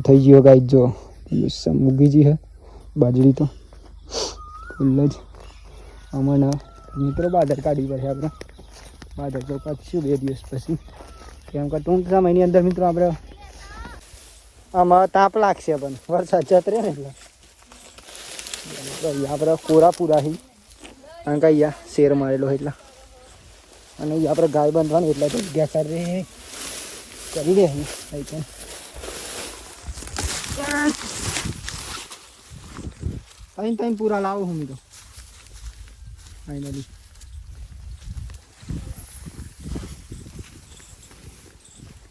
થઈ ગયો ગાઈ જો મૂગીજી હે બાજરી તો ફૂલ જ હમણાં મિત્રો બાદર કાઢી પડશે આપણે બાદર તો કાઢશું બે દિવસ પછી કેમ કે ટૂંક સમયની અંદર મિત્રો આપણે આમાં તાપ લાગશે પણ વરસાદ જતરે ને એટલે તો અહીંયા આપણે કોરા પૂરા હી કારણ કે અહીંયા શેર મારેલો હોય એટલે અને અહીંયા આપણે ગાય બાંધવાની એટલે તો જગ્યા કરી કરી દે અહીં અહીં ત્યાં પૂરા લાવો હું તો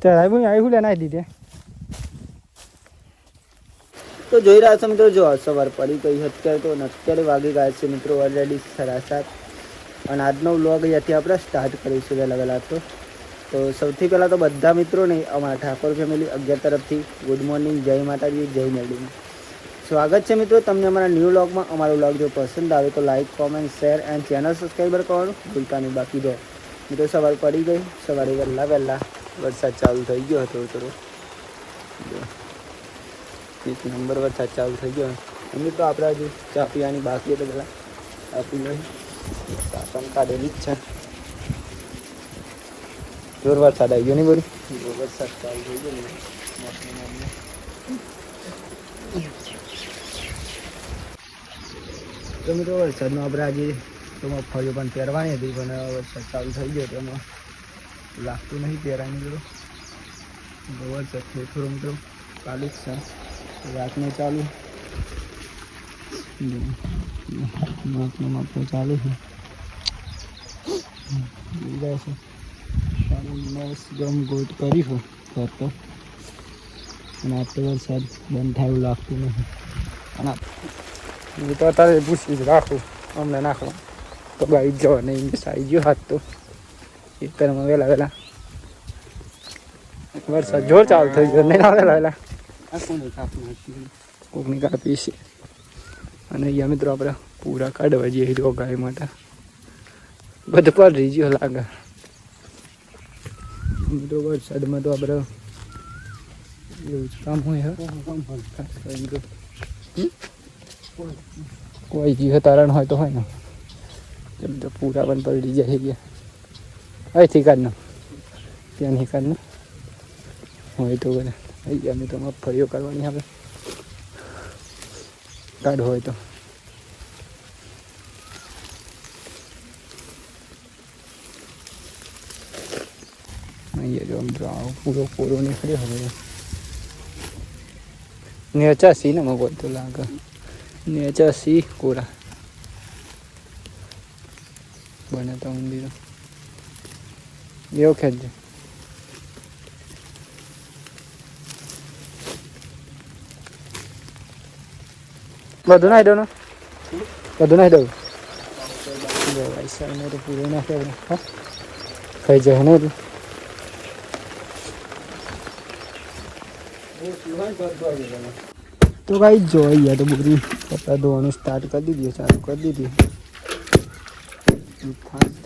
ત્યારે આવ્યું આવી લે નાખી દીધે તો જોઈ રહ્યા છો મિત્રો, જો સવાર પડી ગઈ અત્યારે તો અત્યારે વાગી ગયા છે મિત્રો ઓલરેડી સાડા સાત. અને આજનો વ્લોગ અહીંયાથી આપણે સ્ટાર્ટ કરીશું વહેલા વહેલા તો. તો સૌથી પહેલાં તો બધા મિત્રોને અમારા ઠાકોર ફેમિલી અગિયાર તરફથી ગુડ મોર્નિંગ જય માતાજી, જય મેલડીમાં સ્વાગત છે મિત્રો તમને અમારા ન્યૂ વ્લોગમાં અમારો વ્લોગ જો પસંદ આવે તો like comment share and channel subscriber કરવાનું ભૂલતા નહીં. બાકી જો મિત્રો સવાર પડી ગઈ, સવારે વહેલા વહેલા વરસાદ ચાલુ થઈ ગયો હતો થોડો જો, એક નંબર વરસાદ ચાલુ થઈ ગયો. અને મિત્રો આપણે હજુ ચા પીવાની બાકી તો પહેલાં ચા પી લઈ ચા પણ કાઢેલી જ છે. જોર વરસાદ આવી ગયો નહીં બોરી વરસાદ ચાલુ થઈ ગયો તો મિત્રો વરસાદમાં આપણે આજે તો મગફળીઓ પણ પહેરવાની હતી પણ વરસાદ ચાલુ થઈ ગયો તો એમાં લાગતું નહીં જોડે તો વરસાદ થોડો થોડો મિત્રો ચાલુ જ છે. રાતનો ચાલુ. રાતનો માત્ર ચાલુ છે. છે. મસ્ત ગમ ગોટ કરીશું ઘર તો. અને આ તો વરસાદ બંધ થાય એવું લાગતું નથી. અને તો અત્યારે પૂછી જ રાખું, અમને નાખો. તો ગાઈ જવા નહીં મિસ આવી ગયો હાથ તો. ખેતરમાં વહેલા વહેલા. વરસાદ જોર ચાલુ થઈ ગયો, નહીં વહેલા વહેલા. કોકની કાપી છે. અને અહીંયા મિત્રો આપણે પૂરા કાઢવા જઈએ રોગાઈ માટે. બધું પર રહી ગયો લાગે. મિત્રો વરસાદમાં તો આપણે એવું જ કામ હોય ખાસ કરીને તો. કોઈ જીવ તારણ હોય તો હોય ને. કેમ તો પૂરા પણ પડી જાય ગયા અહીંથી કાઢ ત્યાંથી કાઢ હોય તો બધા અહીંયા અમે તો મગફળીઓ કરવાની આપણે કાઢ હોય તો. અહીંયા જો મિત્રો આવો પૂરો પૂરો નીકળ્યો હવે નેચાસી ને મગો તો લાગે નેચાસી કોરા બને તો મંદિરો એવો ખેંચજો બધું નાખી દઉં ને બધું નાખી દઉં જો વૈશાલને તો પૂરો નાખે આપણે હા ખાઈ જાય ને એટલે તો ભાઈ જો અહીંયા તો બધી કપડાં ધોવાનું સ્ટાર્ટ કરી દીધી ચાલુ કરી દીધી ફાસ્ટ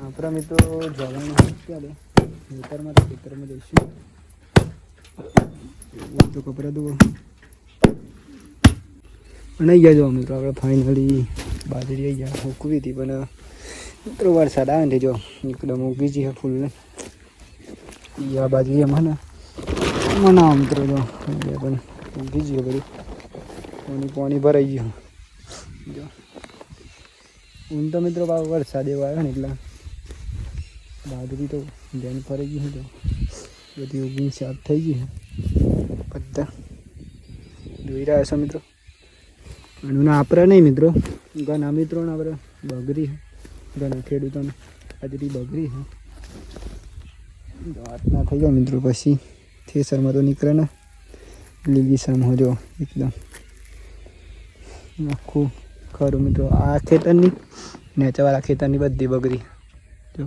આપણા મિત્રો જવાનું ક્યારે ખેતરમાં તો ખેતરમાં જઈશું એવું તો કપડાં ધોવા અને અહીંયા જો મિત્રો આપણે ફાઇનલી બાજરી અહીંયા મૂકવી હતી પણ મિત્રો વરસાદ આવે ને જો એકદમ ઉગી છે ફૂલ ને ઈ આ બાજરી એમાં ને મના મિત્રો જો એટલે પણ ઉગી ગયો બધું પાણી પાણી ભરાઈ ગયું જો ઊન તો મિત્રો પાછો વરસાદ એવો આવ્યો ને એટલે બાજરી તો ધ્યાન ફરી ગયું તો બધી ઉગી સાફ થઈ ગઈ છે બધા જોઈ રહ્યા છો મિત્રો અને ના આપણા નહીં મિત્રો ઘણા મિત્રોને આપણે બગરી છે ઘણા ખેડૂતોને હાજરી બગરી છે જો આટલા થઈ ગયો મિત્રો પછી થેસરમાં તો નીકળે ને. લીલી સામ જો, એકદમ. આખું ખરું મિત્રો, આ ખેતરની, નેચાવાળા ખેતરની બધી બગરી જો.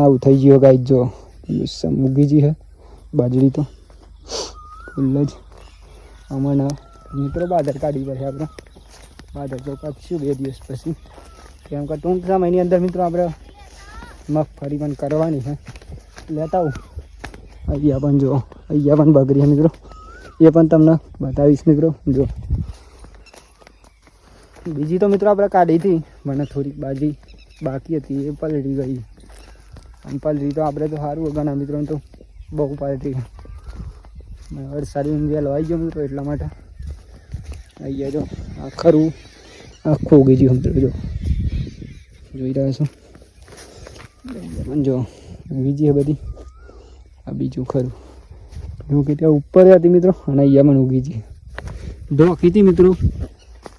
આવું થઈ ગયો ગાય જો. ઉગીજી છે, બાજરી તો. ફૂલ જ. હમણાં મિત્રો બાદર કાઢી પડશે આપણે. બાદર તો કાઢશું બે દિવસ પછી. કેમ કે ટૂંક સમયની અંદર મિત્રો આપણે મગફળી પણ કરવાની છે. લેતા આવું. અહીંયા પણ જો અહીંયા પણ બગડી મિત્રો. એ પણ તમને બતાવીશ મિત્રો જો બીજી તો મિત્રો આપણે કાઢી હતી મને થોડીક બાજી બાકી હતી, એ પલટી ગઈ. આમ પલટી તો આપણે તો સારું ઘણા મિત્રો તો, બહુ પલટી વરસાદી વેલો આવી ગયો મિત્રો એટલા માટે. અહીંયા જો, આ ખરું આખું ઉગી ગયું મિત્રો, જો. જોઈ રહ્યા છો? જો બીજી બધી. આ બીજું ખરું. જો કે ત્યાં ઉપર હતી મિત્રો, અને અહીંયા પણ ઉગી છે ડ્રોક હતી મિત્રો.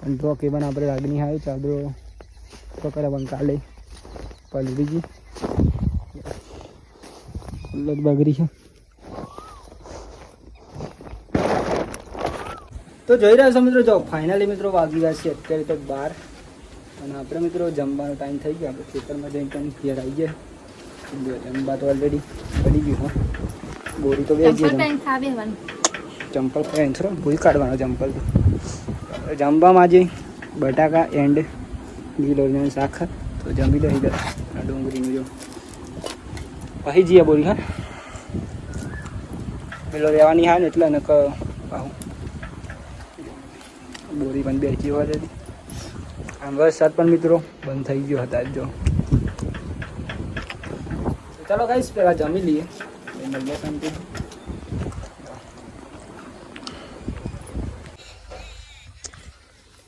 અને ડ્રોક એ પણ આપણે રાગની આવ્યો ચાદરો પકડે પણ કાલે પલડી ગઈ ફૂલ બગરી છે. તો જોઈ રહ્યા છો મિત્રો, જો ફાઇનલી મિત્રો વાગી ગયા છે અત્યારે તો બાર. અને આપણે મિત્રો જમવાનો ટાઈમ થઈ ગયો. આપણે ખેતરમાં જઈને પણ ઘેર આવી ગયા જમવા તો ઓલરેડી પડી ગયું હા. બોરી તો બે ચંપલ ગઈ છો ભૂલ કાઢવાનો ચંપલ તો. જમવામાં જે બટાકા એન્ડ ગીલોરીનું શાક. તો જમી લઈ દે આ ડુંગળીનું જો. પછી જઈએ બોરી હા. પેલો રહેવાની હા ને એટલે ને કહું બોરી પણ બેસી હોવા આમ વરસાદ પણ મિત્રો બંધ થઈ ગયો હતા જો. ચાલો ગાઈસ પેલા જમી લઈએ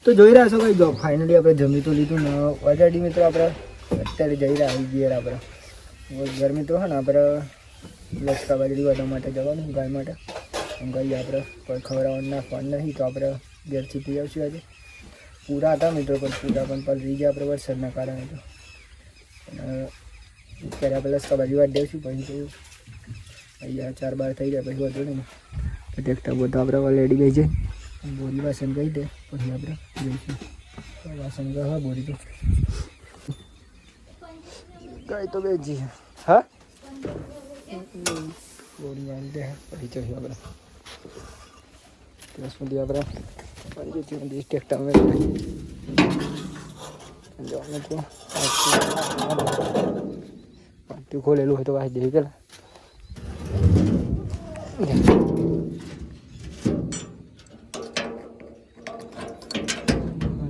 તો જોઈ રહ્યા છો કઈ જો ફાઇનલી આપણે જમી તો લીધું ને ઓલરેડી મિત્રો આપણે અત્યારે જઈ રહ્યા આવી ગયા આપણે ગરમી તો હે ને આપણે લસકા બાજરી વાળા માટે જવાનું ગાય માટે એમ કહીએ આપણે કોઈ ખવડાવવાનું ફોન નહીં તો આપણે ઘેરથી પી આવશું આજે પૂરા હતા મિત્રો પણ પૂરા પણ પર રહી ગયા આપણે વરસાદના કારણે તો અને ત્યારે આપણે લચકા બાજરી વાટ દઈશું પછી જોયું. અહીંયા ચાર બાર થઈ જાય, પછી વધુ નહીં. તો ટ્રેક્ટર બધું આપણે ઓલરેડી ગઈ છે બોરી વાસણ ગઈ દે, પછી આપણે જઈશું. વાસણ ગયો હા, બોરી તો. ગઈ તો બે જી હા? બોરી વાળી દે પછી જઈશું આપણે ત્યાં સુધી આપણે પડી જતી બધી ટ્રેક્ટર અમે જવાનું તો ખોલેલું હોય તો વાંચી જઈ પેલા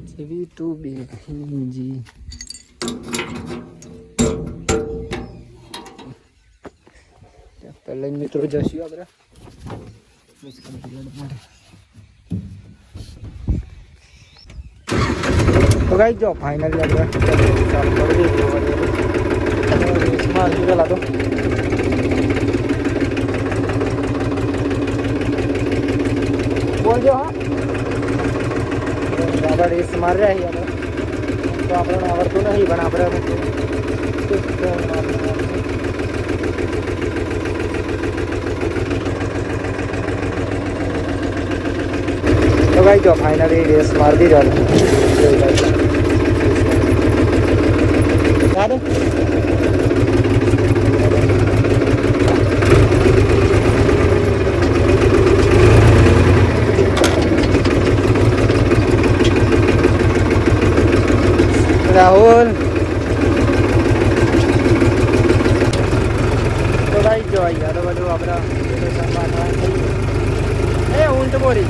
જેવી તું બેજી પહેલા મિત્રો જશું આપણે તો ગાઈ જો ફાઇનલી આપણે ચાલુ કરી દઈશું મારી પેલા તો બોલજો હા આપણે રેસ મારી રહ્યા છીએ તો આપણને આવડતું નહીં પણ આપણે તો ભાઈ જો ફાઇનલી રેસ મારી દીધો સારું રાહુલ તો ભાઈ જો અહીંયા તો બધું આપણા એ ઊંટ બોરી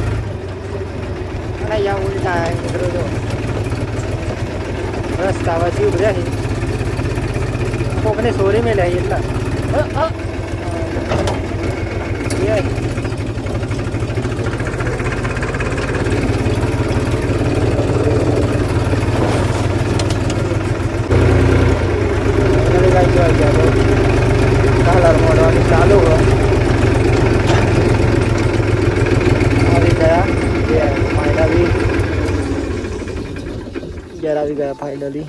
અને અહીંયા ઊંટા મિત્રો જો રસ્તા વચ્ચે ઉભરે છે કોકને સોરી મેલે એટલા અ, અ. એ. Jadi guys, જો અહીંયા તો કલર મોડવાનું ચાલુ હોય આવી ગયા ઘેર ફાઇનલી ઘેર આવી ગયા ફાઇનલી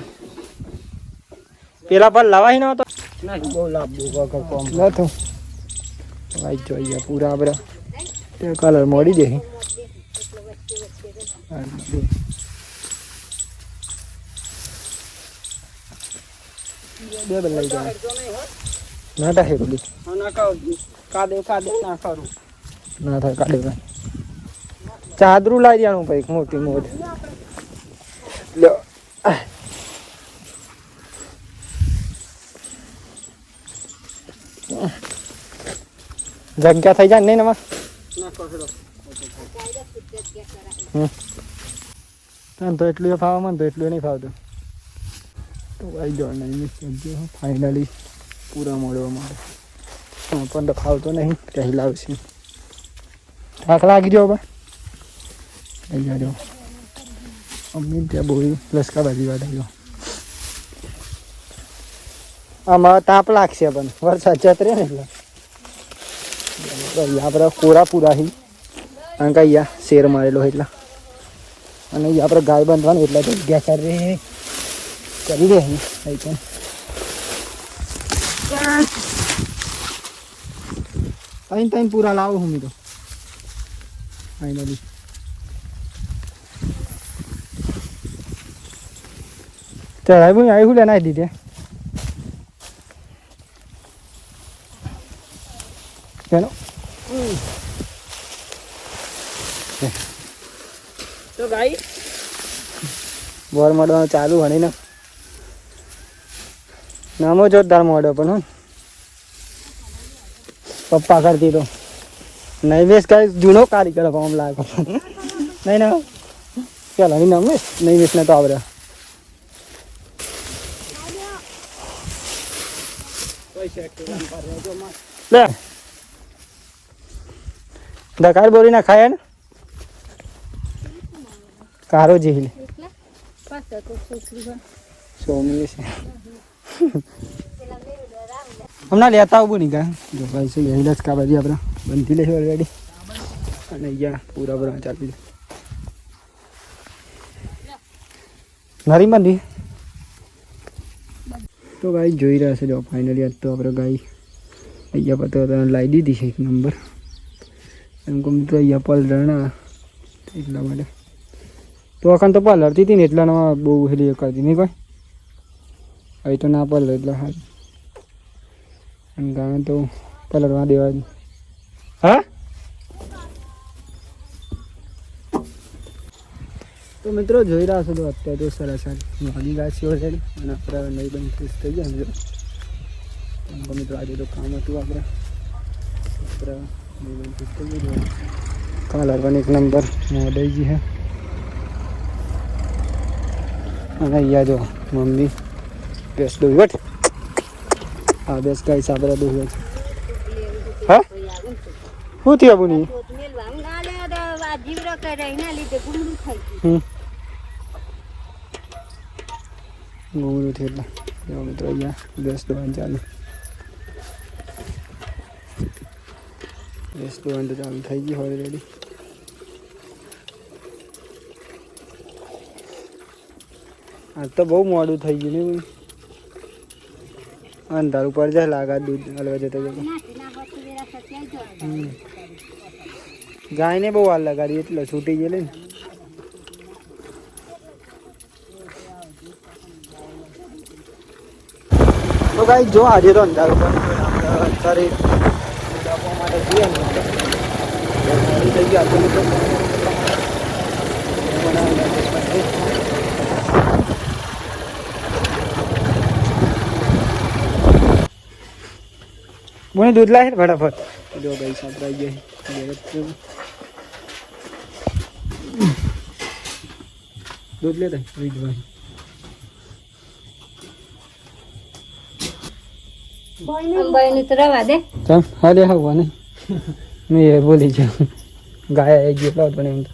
પેલા પર લવાય ન હતો બહુ લાંબુ વગર કોમ. નતું ભાઈ જો અહીંયા પૂરા આપણે તે કલર મોડી દે બે બદલાઈ ગયા ના થાય બધું કાદે કાદે ના કરું ના થાય કાઢે ભાઈ. ચાદરું લાવી દેવાનું ભાઈ મોટી મોટી. જગ્યા થઈ જાય નહીં ને એમાં નાખો હેડો તને તો એટલું ફાવે મને, તો એટલું નહીં ફાવતું. તો આવી જાવ નહીં જગ્યા ફાઇનલી પૂરા મળ્યો અમારે પણ તો ફાવતો નહીં કહી લાવશે. થાક લાગી જાવ બા લઈ જાજો. અમ્મી ત્યાં બોલ્યું લસકા બાજી વાત આવી આમાં તાપ લાગશે પણ વરસાદ ચતરે ને એટલે અહીંયા આપણે કોરા પૂરા હી કારણ કે અહીંયા શેર મારેલો એટલે અને અહીંયા આપણે ગાય બાંધવાની એટલે જગ્યા કરી કરી દે અહીં અહીં પણ ત્રણ ત્રણ પૂરા લાવો હું તો ફાઇનલી ચડાઈ ભાઈ આવી હું લેના દીધે બોર મળવાનું ચાલુ હણીને નામો જોરદાર મોડો પણ હું. પપ્પા કરતી તો. નૈવેશ કઈ જૂનો કારીગર આમ લાગે. નહીં ના? ચાલ હણી નામે નૈવેશ ને તો આવડે. લે. દકાર બોરી ના ખાયા ને? કારો જેહી હમણાં લેતા આવું નહીં કા જો ભાઈ એ લસ કા બધી આપણે. બનતી લેશે ઓલરેડી અને અહીંયા પૂરા પૂરા ચાલી નરી બંધી તો ભાઈ જોઈ રહ્યા છે જો ફાઇનલી આજ તો આપણે ગાય અહીંયા પર તો લાવી દીધી છે એક નંબર એમ કહું તો અહીંયા પલ રણા એટલા માટે. તો અખાન તો પલરતી હતી ને એટલામાં બહુ હેલી કરતી નહીં કોઈ હવે તો ના પાલ એટલે હાલ. અને ગામે તો પલરવા દેવા હા? તો મિત્રો જોઈ રહ્યા છો તો અત્યારે તો સરસ વાગી ગયા છે ઓલરેડી અને આપણે નહીં બંધ ખુશ થઈ ગયા મિત્રો મિત્રો આજે તો કામ હતું આપણે. આપણે નહીં બંધ ખુશ થઈ ગયા કાલ હરવાની એક નંબર મોડાઈજી હે અને અહીંયા જો મમ્મી બેસ દોઈ વટ હા બેસ ગાઈસ આપણે દોઈ વટ હા શું થયું બુની હમ ઘૂમરું થયું એટલે જો મિત્રો અહીંયા બેસ દોવાનું ચાલુ બેસ દોવાનું તો ચાલુ થઈ ગયું ઓલરેડી આજ તો બહુ મોડું થઈ ગયું ને અંધાર ઉપર જાય, લાગા દૂધ હલવા જતો. ગાયને બહુ વાર લગાડી, એટલે છૂટી ગયેલી ને. તો ગાઈ જો આજે તો અંધાર પર અત્યારે માટે જઈએ થઈ ગયું આજે તો મને દૂધ લાવે ને ફટાફટ. જો ભાઈ સંભળાઈ જાય દૂધ લેતા રીતભાઈ અંબાઈનું તો રવા દે. ચાલ હાલે આવવા હા ને મેં એ બોલી જાઉં ગાય આવી ગયો પણ એમ તો.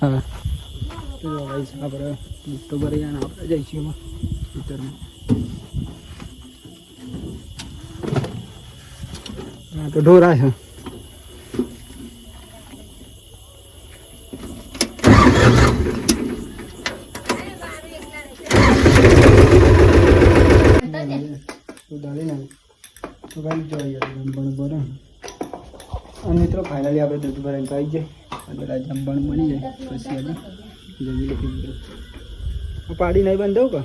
હા. તો ભાઈ આપણે તો ભરી આપણે જઈશું એમાં. ખેતરમાં તો ઢોરા છે તો કાંઈ જોઈએ જમવાનું બને. અને મિત્રો ફાઇનલી આપણે દૂધ પાડી નહીં બંધ દઉં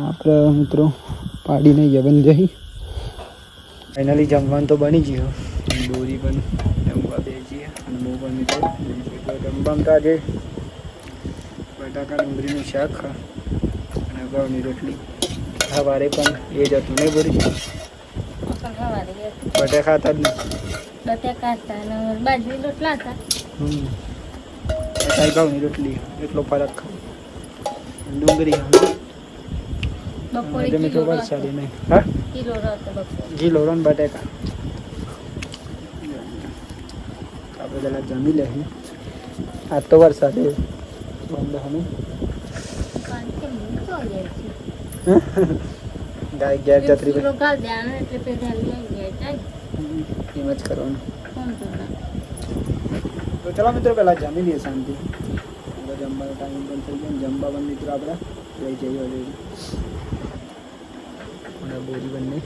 આપણે મિત્રો પાડીને યવન જઈ. ફાઇનલી જમવાનું તો બની ગયું. દોરી પણ જમવા બે જઈએ અને બહુ પણ મિત્રો જમવામાં તો આજે બટાકા ડુંગળીનું શાક અને અને રોટલી. સવારે પણ એ જ હતું નહીં બોરી બટાકા બટે ખાતા જ નહીં? બટાકા હતા બાજરી રોટલા હતા. હમ. રોટલી. એટલો ફરક. ડુંગળી. બપોરે આજે મિત્રો કિલો વરસાદી નહીં હા કિલો હતો બપોરે ઘી લોરણ બટેકા આપણે પેલા જમી લઈએ આજ તો વરસાદ એ બંધ હમે કારણ કે હું તો આવ્યા છે. ગાય ઘેર એક જતરી કિલો ગાળ દેવાનો એટલે પેલા લઈ ગયા જાય એમ જ કરવાનું કોણ જોડે તો ચલો મિત્રો પહેલા જમી લઈએ શાંતિ હવે જમવાનો ટાઈમ પણ થઈ ગયો ને જમવા પણ મિત્રો આપણે લઈ જઈએ ઓલરેડી અને બોરી બંને.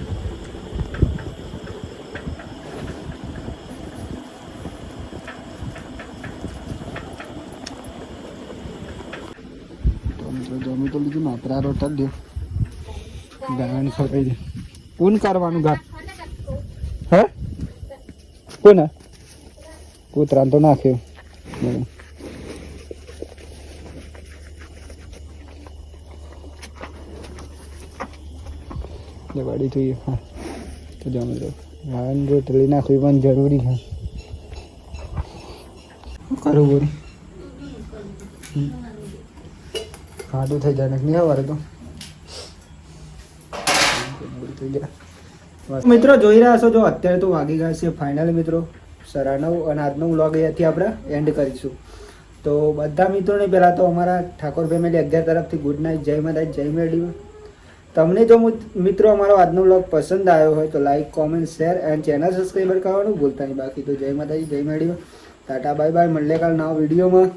જમી તો લીધું માત્રા રોટા દે. ગાણ ખવાઈ દે કોણ કરવાનું ગા હે? કોને? કૂતરાને તો નાખ્યો. બરાબર. લે વાડી જોઈએ. હા. તો જમી લો જો ટળી નાખવી પણ જરૂરી છે. શું કરું બોલ? ઘાટું થઈ જાય નહીં સવારે તો? મિત્રો, જોઈ રહ્યા છો જો, અત્યારે તો વાગી ગયા છે ફાઇનલ મિત્રો. સરા નવ અને આજનો વ્લોગ અહીંયાથી આપણે એન્ડ કરીશું. તો બધા મિત્રોને પહેલાં તો અમારા ઠાકોર ફેમિલી અગિયાર તરફથી ગુડ નાઇટ જય માતા જય મેડીમાં તમને જો મુત- મિત્રો અમારો આજનો બ્લોગ પસંદ આવ્યો હોય તો like comment share and channel subscriber કરવાનું ભૂલતા નહીં. બાકી તો જય માતાજી, જય મેડીમાં ટાટા બાય બાય મળે કાલ નવા વિડીયોમાં.